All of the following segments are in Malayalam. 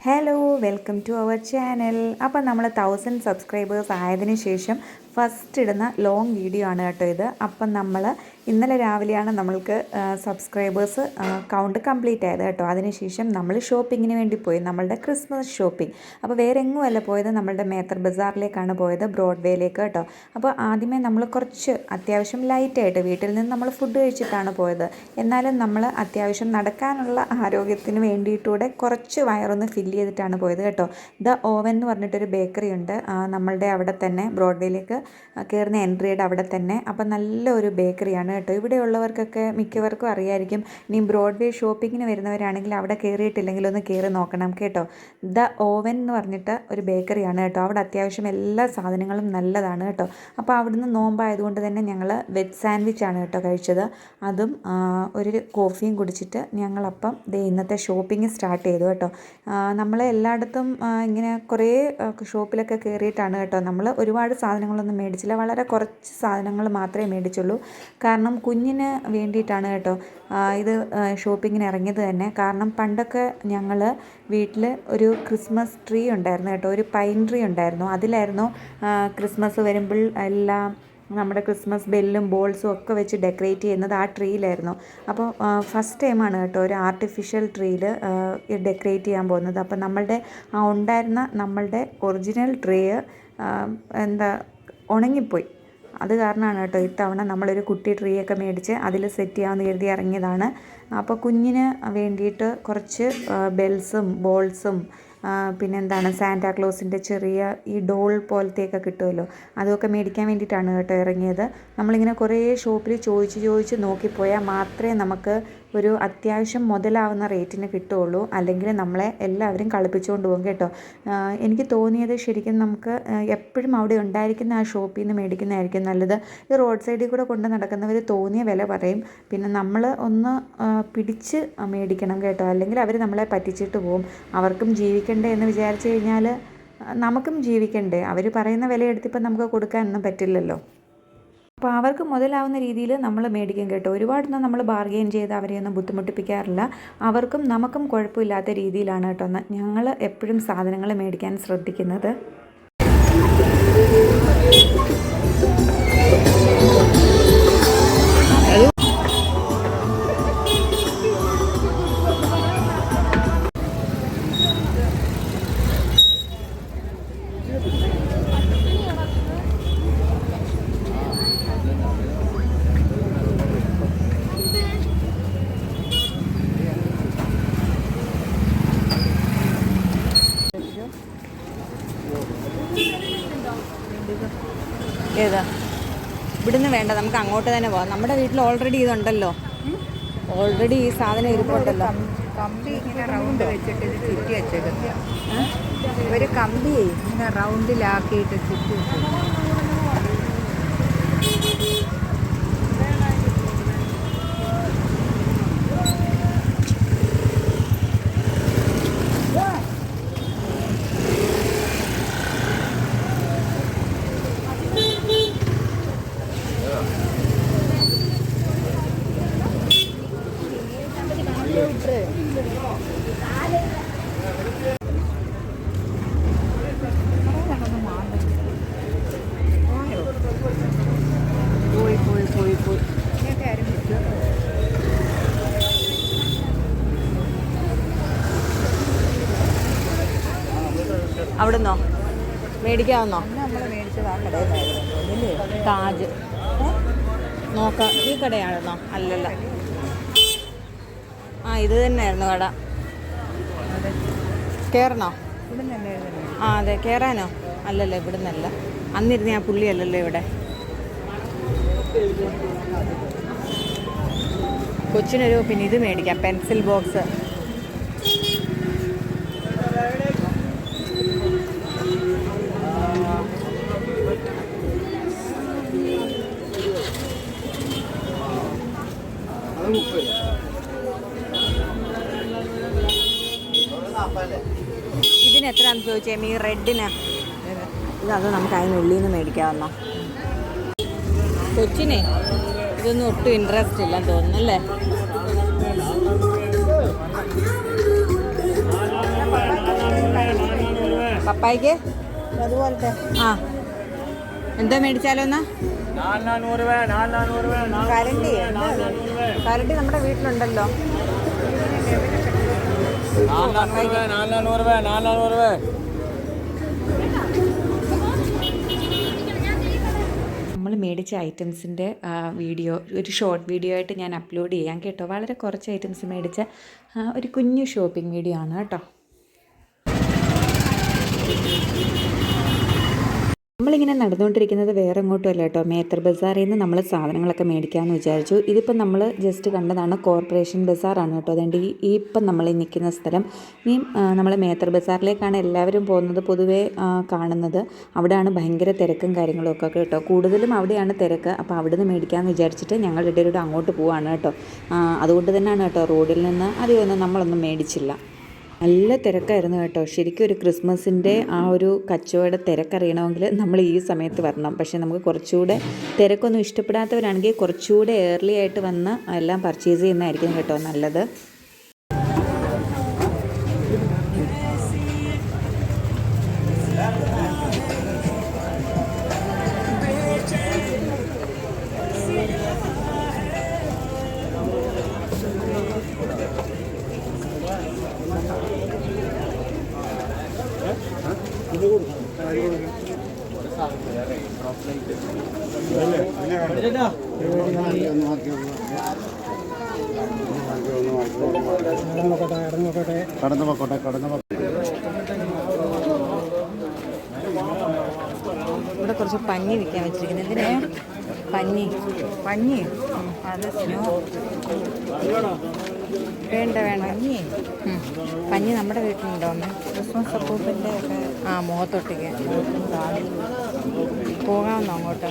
Hello welcome to our channel അപ്പം നമ്മൾ തൗസൻഡ് സബ്സ്ക്രൈബേഴ്സ് ആയതിനു ശേഷം ഫസ്റ്റ് ഇടുന്ന ലോങ് വീഡിയോ ആണ് കേട്ടോ ഇത്. അപ്പം നമ്മൾ ഇന്നലെ രാവിലെയാണ് നമ്മൾക്ക് സബ്സ്ക്രൈബേഴ്സ് കൗണ്ട് കംപ്ലീറ്റ് ആയത് കേട്ടോ. അതിനുശേഷം നമ്മൾ ഷോപ്പിങ്ങിന് വേണ്ടി പോയി. നമ്മളുടെ ക്രിസ്മസ് ഷോപ്പിംഗ് അപ്പോൾ വേറെ എങ്ങുമല്ല പോയത്? നമ്മളുടെ മേത്തർ ബസാറിലേക്കാണ് പോയത് ബ്രോഡ്വേയിലേക്ക് കേട്ടോ. അപ്പോൾ ആദ്യമേ നമ്മൾ കുറച്ച് അത്യാവശ്യം ലൈറ്റായിട്ട് വീട്ടിൽ നിന്ന് നമ്മൾ ഫുഡ് കഴിച്ചിട്ടാണ് പോയത്. എന്നാലും നമ്മൾ അത്യാവശ്യം നടക്കാനുള്ള ആരോഗ്യത്തിന് വേണ്ടിയിട്ടൂടെ കുറച്ച് വയറൊന്ന് ഫില്ല് ചെയ്തിട്ടാണ് പോയത് കേട്ടോ. ദ ഓവൻ എന്ന് പറഞ്ഞിട്ടൊരു ബേക്കറി ഉണ്ട്. നമ്മളുടെ അവിടെ തന്നെ ബ്രോഡ്വേയിലേക്ക് കയറുന്ന എൻട്രിയുടെ അവിടെ തന്നെ. അപ്പോൾ നല്ലൊരു ബേക്കറിയാണ് കേട്ടോ. ഇവിടെയുള്ളവർക്കൊക്കെ മിക്കവർക്കും അറിയായിരിക്കും. ഇനി ബ്രോഡ്വേ ഷോപ്പിങ്ങിന് വരുന്നവരാണെങ്കിൽ അവിടെ കയറിയിട്ടില്ലെങ്കിൽ ഒന്ന് കയറി നോക്കണം കേട്ടോ. ദ ഓവൻ എന്ന് പറഞ്ഞിട്ട് ഒരു ബേക്കറിയാണ് കേട്ടോ. അവിടെ അത്യാവശ്യം എല്ലാ സാധനങ്ങളും നല്ലതാണ് കേട്ടോ. അപ്പോൾ അവിടുന്ന് നോമ്പായതുകൊണ്ട് തന്നെ ഞങ്ങൾ വെജ് ആണ് കേട്ടോ കഴിച്ചത്. അതും ഒരു കോഫിയും കുടിച്ചിട്ട് ഞങ്ങളപ്പം ദേ ഇന്നത്തെ ഷോപ്പിംഗ് സ്റ്റാർട്ട് ചെയ്തു കേട്ടോ. നമ്മൾ എല്ലായിടത്തും ഇങ്ങനെ കുറേ ഷോപ്പിലൊക്കെ കയറിയിട്ടാണ് കേട്ടോ. നമ്മൾ ഒരുപാട് സാധനങ്ങളൊന്നും മേടിച്ചില്ല. വളരെ കുറച്ച് സാധനങ്ങൾ മാത്രമേ മേടിച്ചുള്ളൂ. കാരണം കുഞ്ഞിന് വേണ്ടിയിട്ടാണ് കേട്ടോ. ഇത് ഷോപ്പിങ്ങിന് ഇറങ്ങിയത് തന്നെ. കാരണം പണ്ടൊക്കെ ഞങ്ങൾ വീട്ടിൽ ഒരു ക്രിസ്മസ് ട്രീ ഉണ്ടായിരുന്നു കേട്ടോ. ഒരു പൈൻ ട്രീ ഉണ്ടായിരുന്നു. അതിലായിരുന്നു ക്രിസ്മസ് വരുമ്പോൾ എല്ലാം നമ്മുടെ ക്രിസ്മസ് ബെല്ലും ബോൾസും ഒക്കെ വെച്ച് ഡെക്കറേറ്റ് ചെയ്യുന്നത് ആ ട്രീയിലായിരുന്നു അപ്പോൾ ഫസ്റ്റ് ടൈമാണ് കേട്ടോ ഒരു ആർട്ടിഫിഷ്യൽ ട്രീയിൽ ഡെക്കറേറ്റ് ചെയ്യാൻ പോകുന്നത്. അപ്പോൾ നമ്മളുടെ ആ ഉണ്ടായിരുന്ന നമ്മളുടെ ഒറിജിനൽ ട്രീ എന്താ ഉണങ്ങിപ്പോയി. അത് കാരണമാണ് കേട്ടോ ഇത്തവണ നമ്മളൊരു കുട്ടി ട്രീ ഒക്കെ മേടിച്ച് അതിൽ സെറ്റ് ചെയ്യാമെന്ന് കരുതി ഇറങ്ങിയതാണ്. അപ്പോൾ കുഞ്ഞിന് വേണ്ടിയിട്ട് കുറച്ച് ബെൽസും ബോൾസും പിന്നെന്താണ് സാന്റാക്ലോസിന്റെ ചെറിയ ഈ ഡോൾ പോലത്തെയൊക്കെ കിട്ടുമല്ലോ അതൊക്കെ മേടിക്കാൻ വേണ്ടിയിട്ടാണ് കേട്ടോ ഇറങ്ങിയത്. നമ്മളിങ്ങനെ കുറേ ഷോപ്പിൽ ചോദിച്ച് ചോദിച്ച് നോക്കിപ്പോയാൽ മാത്രമേ നമുക്ക് ഒരു അത്യാവശ്യം മുതലാവുന്ന റേറ്റിന് കിട്ടുകയുള്ളൂ. അല്ലെങ്കിൽ നമ്മളെ എല്ലാവരും കളിപ്പിച്ചുകൊണ്ട് പോകും കേട്ടോ. എനിക്ക് തോന്നിയത് ശരിക്കും നമുക്ക് എപ്പോഴും അവിടെ ഉണ്ടായിരിക്കുന്ന ആ ഷോപ്പിൽ നിന്ന് മേടിക്കുന്നതായിരിക്കും നല്ലത്. ഈ റോഡ് സൈഡിൽ കൂടെ കൊണ്ട് നടക്കുന്നവർ തോന്നിയ വില പറയും. പിന്നെ നമ്മൾ ഒന്ന് പിടിച്ച് മേടിക്കണം കേട്ടോ. അല്ലെങ്കിൽ അവർ നമ്മളെ പറ്റിച്ചിട്ട് പോകും അവർക്കും ജീവിക്കണ്ടേ എന്ന് വിചാരിച്ചു കഴിഞ്ഞാൽ നമുക്കും ജീവിക്കണ്ടേ. അവർ പറയുന്ന വില എടുത്തിപ്പോൾ നമുക്ക് കൊടുക്കാനൊന്നും പറ്റില്ലല്ലോ. അപ്പോൾ അവർക്ക് മുതലാവുന്ന രീതിയിൽ നമ്മൾ മേടിക്കും കേട്ടോ. ഒരുപാടൊന്നും നമ്മൾ ബാർഗെയിൻ ചെയ്ത് അവരെയൊന്നും ബുദ്ധിമുട്ടിപ്പിക്കാറില്ല. അവർക്കും നമുക്കും കുഴപ്പമില്ലാത്ത രീതിയിലാണ് കേട്ടോ ഞങ്ങൾ എപ്പോഴും സാധനങ്ങൾ മേടിക്കാൻ ശ്രദ്ധിക്കുന്നത്. ഏതാ ഇവിടുന്ന് വേണ്ട നമുക്ക് അങ്ങോട്ട് തന്നെ പോവാം നമ്മുടെ വീട്ടിൽ ഓൾറെഡി ഇതുണ്ടല്ലോ. ഓൾറെഡി ഈ സാധനം ഇരിപ്പുണ്ടല്ലോ. കമ്പി ഇങ്ങനെ റൗണ്ട് വെച്ചിട്ട് ഇത് ചുറ്റി വെച്ചേക്കുന്ന. ഒരു കമ്പി ഇങ്ങനെ റൗണ്ടിലാക്കിയിട്ട് ചുറ്റി വെച്ചേക്കുന്നു. മേടിക്കാവുന്നോ? അല്ലേ താജ്. നോക്കാം ഈ കടയാണെന്നോ? അല്ലല്ല. ആ ഇത് തന്നെയായിരുന്നു കട. കയറണോ ഇവിടെ ആ അതെ. കയറാനോ അല്ലല്ലോ ഇവിടുന്നല്ല. അന്നിരുന്ന് ആ പുള്ളി അല്ലല്ലോ ഇവിടെ. കൊച്ചിനൊരു പിന്നെ ഇത് മേടിക്കാം പെൻസിൽ ബോക്സ്. ചോദിച്ചേ ഈ റെഡിന്. ഇത് അത് നമുക്ക് അതിനുള്ളിൽ നിന്ന് മേടിക്കാവുന്ന. കൊച്ചിനെ ഇതൊന്നും ഒട്ടും ഇൻട്രസ്റ്റ് ഇല്ല തോന്നുന്നല്ലേ പപ്പായ്ക്ക്? അതുപോലത്തെ ആ. എന്താ മേടിച്ചാലോന്നാ കരണ്ടി കരണ്ടി നമ്മുടെ വീട്ടിലുണ്ടല്ലോ. നാലാനൂറ് രൂപ നാല് രൂപ. മേടിച്ച ഐറ്റംസിന്റെ വീഡിയോ ഒരു ഷോർട്ട് വീഡിയോ ആയിട്ട് ഞാൻ അപ്ലോഡ് ചെയ്യാം കേട്ടോ. വളരെ കുറച്ച് ഐറ്റംസ് മേടിച്ച ഒരു കുഞ്ഞു ഷോപ്പിംഗ് വീഡിയോ ആണ് കേട്ടോ. നമ്മളിങ്ങനെ നടന്നുകൊണ്ടിരിക്കുന്നത് വേറെ എങ്ങോട്ടും അല്ല കേട്ടോ. മേത്തർ ബസാറിൽ നിന്ന് നമ്മൾ സാധനങ്ങളൊക്കെ മേടിക്കാമെന്ന് വിചാരിച്ചു. ഇതിപ്പം നമ്മൾ ജസ്റ്റ് കണ്ടതാണ് കോർപ്പറേഷൻ ബസാറാണ് കേട്ടോ. അതുകൊണ്ട് ഈ ഇപ്പം നമ്മൾ നിൽക്കുന്ന സ്ഥലം. ഈ നമ്മൾ മേത്തർ ബസാറിലേക്കാണ് എല്ലാവരും പോകുന്നത് പൊതുവേ കാണുന്നത്. അവിടെയാണ് ഭയങ്കര തിരക്കും കാര്യങ്ങളൊക്കെ കേട്ടോ. കൂടുതലും അവിടെയാണ് തിരക്ക്. അപ്പോൾ അവിടെ നിന്ന് മേടിക്കാമെന്ന് വിചാരിച്ചിട്ട് ഞങ്ങൾ ഇടയിലൂടെ അങ്ങോട്ട് പോവാണ് കേട്ടോ. അതുകൊണ്ട് തന്നെയാണ് കേട്ടോ റോഡിൽ നിന്ന് അധികമൊന്നും നമ്മളൊന്നും മേടിച്ചില്ല. നല്ല തിരക്കായിരുന്നു കേട്ടോ. ശരിക്കും ഒരു ക്രിസ്മസിന്റെ ആ ഒരു കച്ചവട തിരക്കറിയണമെങ്കിൽ നമ്മൾ ഈ സമയത്ത് വരണം. പക്ഷേ നമുക്ക് കുറച്ചുകൂടെ തിരക്കൊന്നും ഇഷ്ടപ്പെടാത്തവരാണെങ്കിൽ കുറച്ചുകൂടെ ഏർലി ആയിട്ട് വന്ന് എല്ലാം പർച്ചേസ് ചെയ്യുന്നതായിരിക്കും കേട്ടോ നല്ലത്. ഇവിടെ കുറച്ച് പഞ്ഞി വിൽക്കാൻ വെച്ചിരിക്കുന്നത് എന്തിനാ? പഞ്ഞി പഞ്ഞി അത് വേണ്ട വേണ്ട. പഞ്ഞി പഞ്ഞി നമ്മുടെ വീട്ടിലുണ്ടോ അമ്മ? ക്രിസ്മസ് അപ്പൂപ്പിന്റെ ഒക്കെ ആ മുഖത്തൊട്ടിക്ക്. പോകാമെന്നോ അങ്ങോട്ട്?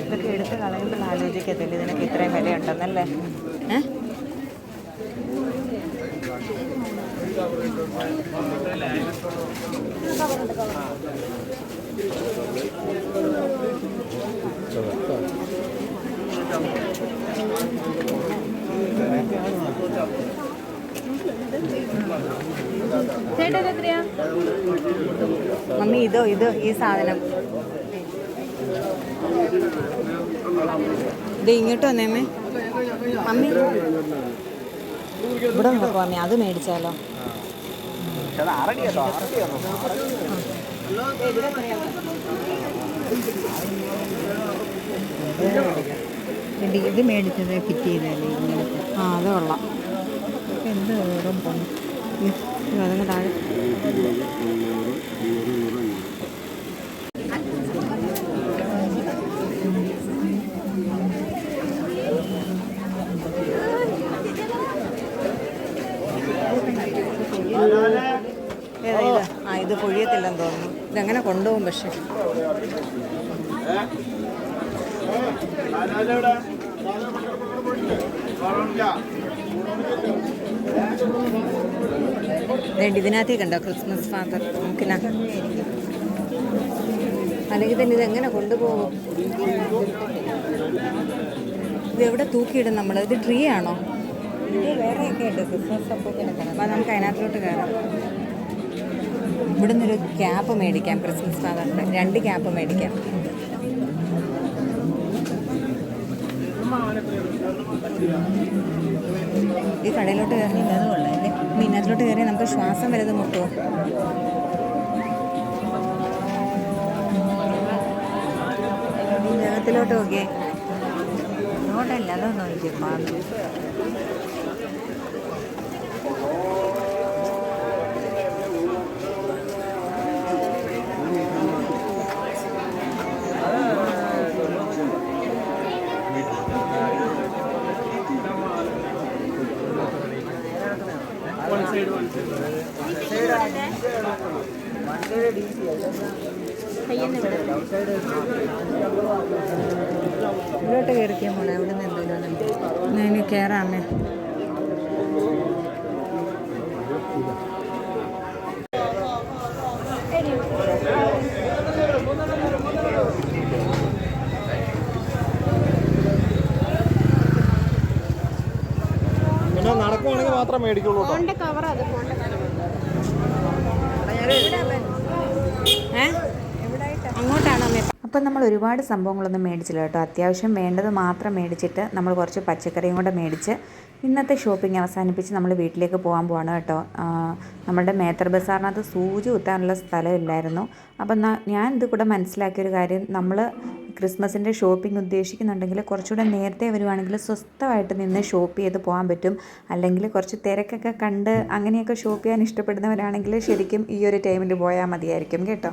ഇതൊക്കെ എടുത്ത് കളയുമ്പോൾ ആലോചിക്കത്തില്ല. ഇതിനൊക്കെ ഇത്രയും വിലയുണ്ടെന്നല്ലേ? ഏ? മമ്മി ഇതോ ഇതോ ഈ സാധനം. ഇത് ഇങ്ങോട്ട് വന്നേമ്മേ മമ്മി. ഇവിടെ നോക്കുക മമ്മി അത് മേടിച്ചാലോ. ഇത് ഇത് മേടിച്ചത് ഫിറ്റ് ചെയ്തല്ലേ ഇങ്ങനത്തെ? ആ അത് കൊള്ളാം. എന്ത് വേറും പോണം? അതങ്ങ് താഴെ. ആ ഇത് പൊഴിയത്തില്ലെന്ന് തോന്നുന്നു. ഇതെങ്ങനെ കൊണ്ടുപോകും പക്ഷെ? വേണ്ടി ഇതിനകത്തേക്ക് ഉണ്ടോ ക്രിസ്മസ് ഫാദർ നമുക്കിനാ. അല്ലെങ്കിൽ തന്നെ ഇതെങ്ങനെ കൊണ്ടുപോകും? ഇത് എവിടെ തൂക്കിയിടും നമ്മൾ ഇത് ട്രീ ആണോ? വേറെയൊക്കെ ഉണ്ട്. ക്രിസ്മസ് അപ്പോൾ നമുക്ക് അതിനകത്തോട്ട് കയറാം. ഇവിടുന്നൊരു ക്യാപ്പ് മേടിക്കാം ക്രിസ്മസ് ഫാദറിന്റെ രണ്ട് ക്യാപ്പ് മേടിക്കാം. ഈ കടയിലോട്ട് കയറി അത് കൊള്ളാല്ലേ മീനകത്തിലോട്ട് കയറി നമുക്ക് ശ്വാസം വലുത് മുട്ടുമോ ഇതിനകത്തിലോട്ട് നോക്കിയേ. ഇങ്ങോട്ടല്ല അതൊന്നും നോക്കിയേ ഇവിടോട്ട് കയറിക്കാൻ പോണേ അവിടെ നിന്ന് എന്തെങ്കിലും ഇനി കയറാമേ പിന്നെ നടക്കുവാണെങ്കിൽ മാത്രം മേടിക്കുള്ളൂ അങ്ങോട്ടാണോ അപ്പം നമ്മൾ ഒരുപാട് സംഭവങ്ങളൊന്നും മേടിച്ചില്ല കേട്ടോ. അത്യാവശ്യം വേണ്ടത് മാത്രം മേടിച്ചിട്ട് നമ്മൾ കുറച്ച് പച്ചക്കറിയും കൂടെ മേടിച്ച് ഇന്നത്തെ ഷോപ്പിംഗ് അവസാനിപ്പിച്ച് നമ്മൾ വീട്ടിലേക്ക് പോകാൻ പോവാണ് കേട്ടോ. നമ്മുടെ മേത്തർ ബസാറിനകത്ത് സൂചി കുത്താനുള്ള സ്ഥലമില്ലായിരുന്നു അപ്പം ഞാൻ ഇത് കൂടെ മനസ്സിലാക്കിയൊരു കാര്യം. നമ്മൾ ക്രിസ്മസിന്റെ ഷോപ്പിംഗ് ഉദ്ദേശിക്കുന്നുണ്ടെങ്കിൽ കുറച്ചുകൂടെ നേരത്തെ വരുവാണെങ്കിൽ സ്വസ്ഥമായിട്ട് നിന്ന് ഷോപ്പ് ചെയ്ത് പോകാൻ പറ്റും. അല്ലെങ്കിൽ കുറച്ച് തിരക്കൊക്കെ കണ്ട് അങ്ങനെയൊക്കെ ഷോപ്പ് ചെയ്യാൻ ഇഷ്ടപ്പെടുന്നവരാണെങ്കിൽ ശരിക്കും ഈ ഒരു ടൈമിൽ പോയാൽ മതിയായിരിക്കും കേട്ടോ.